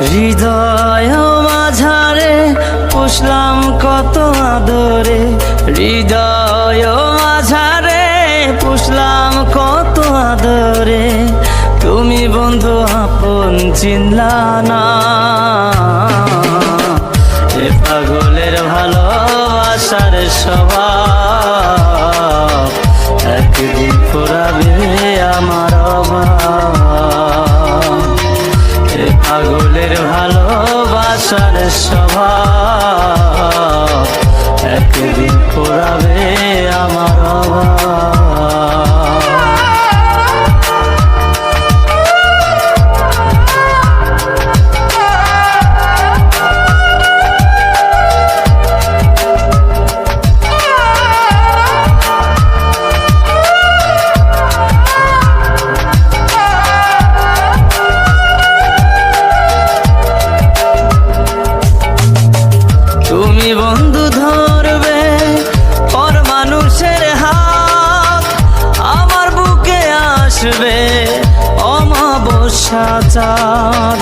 হৃদয় মাঝারে পুষলাম কত আদরে। হৃদয় মাঝারে পুষলাম কত আদরে। তুমি বন্ধু আপন চিনলা না। এ পাগলের ভালোবাসার স্বভাব। একদিন ফুরাবে আমার অভাব। স্বভাব একদিন ফুরাবে আমার অভাব। চাঁদ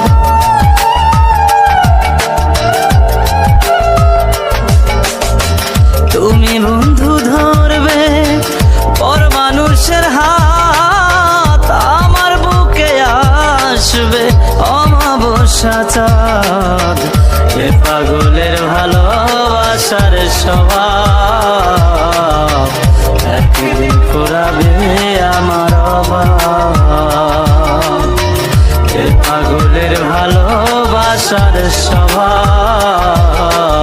তুমি বন্ধু ধরবে, পর মানুষের হাত আমার বুকে আসবে। অমাবস্যা চাঁদ, এ পাগলের ভালোবাসার স্বভাব একদিন ফুরাবে ভালোবাসার স্বভাব